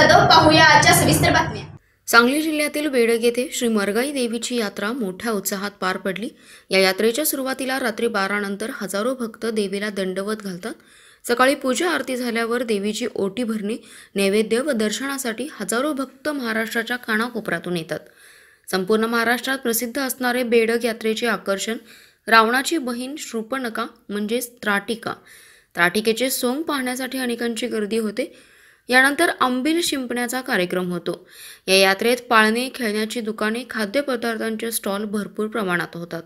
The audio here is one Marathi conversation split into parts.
जाधव पाहूया आजच्या सविस्तर बातम्या. सांगली जिल्ह्यातील बेडग येथे श्री मरगाई देवीची यात्रा मोठ्या उत्साहात पार पडली. या यात्रेच्या सुरुवातीला रात्री बारानंतर हजारो भक्त देवीला दंडवत घालतात. सकाळी पूजा आरती झाल्यावर देवीची ओटी भरणे नैवेद्य व दर्शनासाठी हजारो भक्त महाराष्ट्राच्या कानाकोपऱ्यातून येतात. संपूर्ण महाराष्ट्रात प्रसिद्ध असणारे बेडग यात्रेचे आकर्षण रावणाची बहीण श्रुपणका म्हणजेच त्राटिका. त्राटिकेचे सोंग पाहण्यासाठी अनेकांची गर्दी होते. यानंतर आंबील शिंपण्याचा कार्यक्रम होतो. या यात्रेत पाळणे खेळण्याची दुकाने खाद्यपदार्थांचे स्टॉल भरपूर प्रमाणात होतात.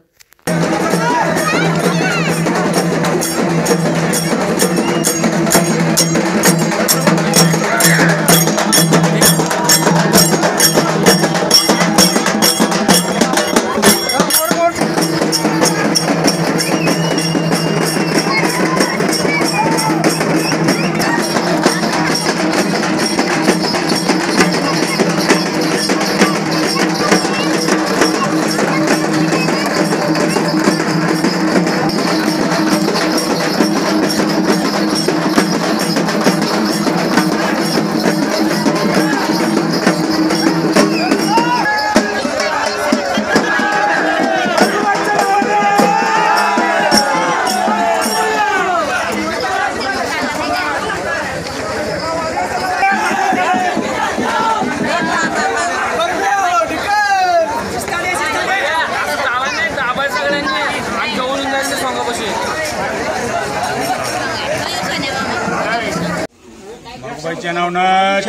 मगबाईच्या नावनं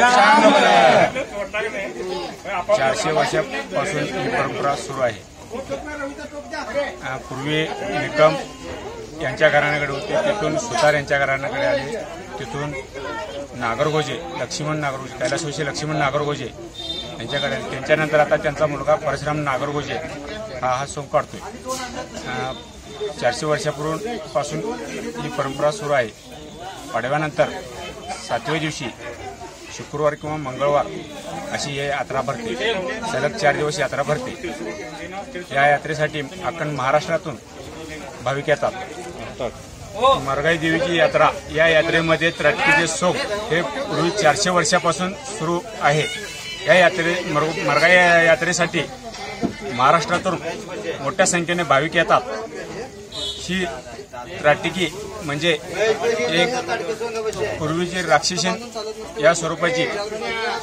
चारशे वर्षापासून ही परंपरा सुरू आहे. पूर्वी निकम यांच्या घराण्याकडे होते तिथून सुतार यांच्या घराण्याकडे आले. तिथून नागरगोजे लक्ष्मण नागरगोजे कैलासवशी लक्ष्मण नागरगोजे यांच्याकडे त्यांच्यानंतर आता त्यांचा मुलगा परशुराम नागरगोजे हा हा सोंग काढतोय. चारशे वर्षापूर्वीपासून ही परंपरा सुरू आहे. पाडव्यानंतर सातव्या दिवशी शुक्रवार किंवा मंगळवार अशी ही यात्रा भरते. सलग चार दिवस यात्रा भरते. या यात्रेसाठी अखंड महाराष्ट्रातून भाविक येतात. मरगाई देवीची यात्रा या यात्रेमध्ये त्रटकीचे सोग हे पूर्वी चारशे वर्षापासून सुरू आहे. या यात्रे मरगाई या यात्रेसाठी महाराष्ट्रातून मोठ्या संख्येने भाविक येतात. ही त्राटिकी म्हणजे एक पूर्वीची राक्षसीन या स्वरूपाची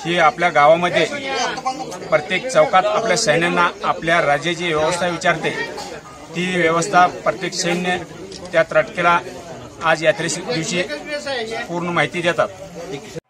ही आपल्या गावामध्ये प्रत्येक चौकात आपल्या सैन्यांना आपल्या राज्याची व्यवस्था विचारते. ती व्यवस्था प्रत्येक सैन्य त्या त्राटकेला आज यात्रे दिवशी पूर्ण माहिती देतात.